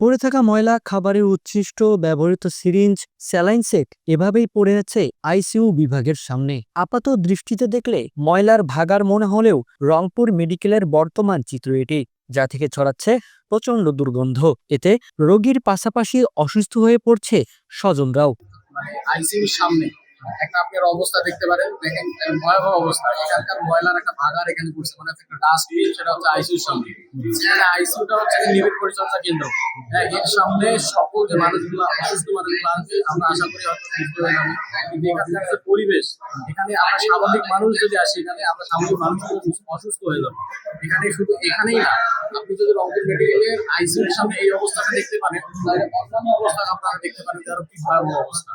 পড়ে থাকা ময়লা, খাবারের উচ্ছিষ্ট, ব্যবহৃত সিরিঞ্জ, স্যালাইন সেট এভাবেই পড়ে আছে আইসিইউ বিভাগের সামনে। আপাত দৃষ্টিতে দেখলে ময়লার ভাগার মনে হলেও রংপুর মেডিকেলের বর্তমান চিত্র এটি, যা থেকে ছড়াচ্ছে প্রচণ্ড দুর্গন্ধ। এতে রোগীর পাশাপাশি অসুস্থ হয়ে পড়ছে স্বজনরাও। আইসিইউর সামনে একটা আপনার অবস্থা দেখতে পারেন। দেখেন ভয়াবহ অবস্থা। এখানকার ময়লার একটা ভাগার এখানে পড়ছে মানে একটা ডাস্টবিন সেটা হচ্ছে আইসিইউর সামনে। সেখানে আইসিইউটা হচ্ছে নিবিড় পরিচর্যা কেন্দ্র। হ্যাঁ এর সামনে সকল যে মানুষগুলো, অসুস্থ মানুষগুলো আছে আমরা আশা করি হয়তো সুস্থ হয়ে যাবে। কিন্তু এখানকার যে পরিবেশ। এখানে আমরা স্বাভাবিক মানুষ যদি আসি, এখানে আমরা স্বাভাবিক মানুষগুলো অসুস্থ হয়ে যাব। এখানে শুধু এখানেই না, আপনি যদি রংপুর মেডিকেলের আইসিইউর সামনে এই অবস্থাটা দেখতে পারেন, তাহলে অন্যান্য অবস্থা আপনারা দেখতে পারেন আরও কি ভয়াবহ অবস্থা।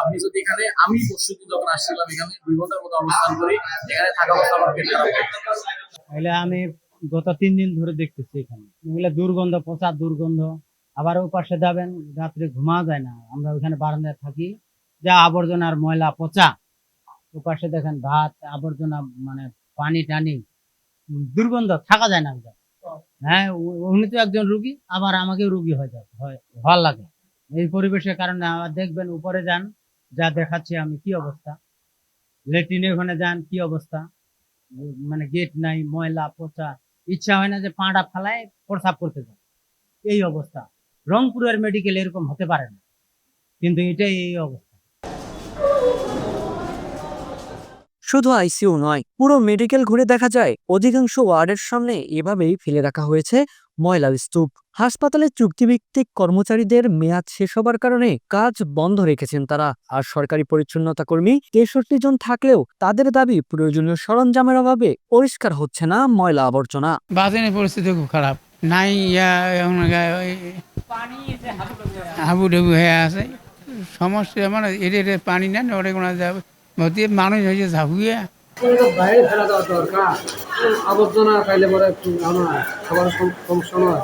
আপনি যদি এখানে, আমি পরশু যখন আসছিলাম এখানে, দুই ঘণ্টার মতো অবস্থান করি এখানে থাকা অবস্থা আমার পেট তাহলে আমি গত তিন দিন ধরে দেখতেছি এখানে। এগুলো দুর্গন্ধ পচা দুর্গন্ধ। আবার ও পাশে যাবেন, রাত্রে ঘুমা যায় না। আমরা ওখানে বারান্দায় থাকি, যা আবর্জনার ময়লা, পচা। ও পাশে দেখেন ভাত, আবর্জনা মানে পানি টানি। দুর্গন্ধ, থাকা যায় না হ্যাঁ উনি তো একজন রুগী, আবার আমাকে রুগী হয়ে যায়, হয়, ভালো লাগে। এই পরিবেশের কারণে আবার দেখবেন, উপরে যান যা দেখাচ্ছি আমি, কি অবস্থা? লেট্রিনের ওখানে যান, কি অবস্থা? মানে গেট নাই, ময়লা, পচা, ইচ্ছা হয় না যে পাঁড়া ফালায় প্রসাব করতে যান। এই অবস্থা। রংপুরের মেডিকেল এরকম হতে পারে না। কিন্তু এটাই এই অবস্থা। শুধু আইসিইউ নয় পুরো মেডিকেল ঘুরে দেখা যায় অধিকাংশ ওয়ার্ডের সামনে এভাবেই ফেলে রাখা হয়েছে ময়লার স্তূপ। হাসপাতালে চুক্তিভিত্তিক কর্মচারীদের মেয়াদ শেষ হবার কারণে কাজ বন্ধ রেখেছেন তারা আর সরকারি পরিচ্ছন্নতা কর্মী তেষট্টি জন থাকলেও তাদের দাবি প্রয়োজনীয় সরঞ্জামের অভাবে পরিষ্কার হচ্ছে না ময়লা আবর্জনা। বাজারের পরিস্থিতি খুব খারাপ। নাই ইয়া হাবুডুবু হয়ে আছে। সমস্যা মানে এদের এদের পানি নেন ওরে কোনো যাবে মধ্যে মানুষ হয়েছে ঝাঁকুয়ে। বাইরে ফেলা দেওয়া দরকার আবর্জনা খাইলে পরে একটু আমার খাবার সমস্যা নয়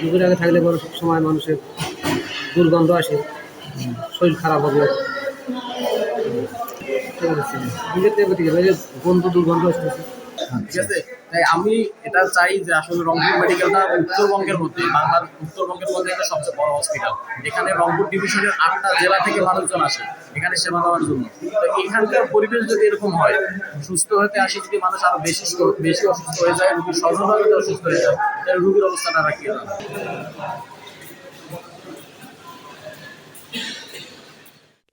দুপুরে আগে থাকলে পরে সব সময় মানুষের দুর্গন্ধ আসে শরীর খারাপ হবে। যে গন্ধ দুর্গন্ধ আসতেছে। ঠিক আছে তাই আমি এটা চাই যে আসলে রংপুর মেডিকেলটা উত্তরবঙ্গের মধ্যে, বাংলার উত্তরবঙ্গের মধ্যে এটা সবচেয়ে বড় হসপিটাল এখানে রংপুর ডিভিশনের আটটা জেলা থেকে মানুষজন আসে, এখানে সেবা নেওয়ার জন্য তো এখানকার পরিবেশ যদি এরকম হয়, সুস্থ হতে আসে যদি মানুষ আরও বেশি বেশি অসুস্থ হয়ে যায় রুগীর যদি অসুস্থ হয়ে যায়, তাহলে রুগীর অবস্থাটা হবে?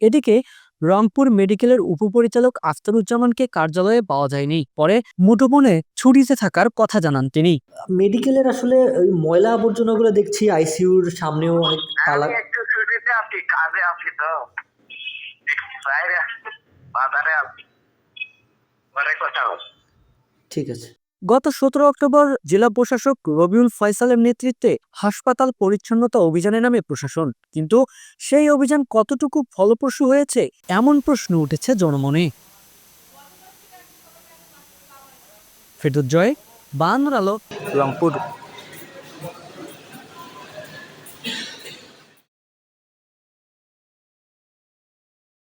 এদিকে রংপুর মেডিকেলের উপপরিচালক আখতারুজ্জামানকে কার্যালয়ে পাওয়া যায়নি। পরে মুঠোফোনে ছুটিতে থাকার কথা জানান তিনি। মেডিকেলের আসলে ওই ময়লা আবর্জনাগুলো দেখছি আইসিইউর সামনেও অনেক তালা একটু ছুটিতে আছি কাজে আছি তো। বাইরে বাজারে আছি। পরে কথা ঠিক আছে। গত সতেরো অক্টোবর জেলা প্রশাসক রবিউল ফয়সালের নেতৃত্বে হাসপাতাল পরিচ্ছন্নতা অভিযানের নামে প্রশাসন। কিন্তু সেই অভিযান কতটুকু ফলপ্রসূ হয়েছে, এমন প্রশ্ন উঠেছে জনমনে। ফেরদুজ্জয় বাহান্ন আলো। রংপুর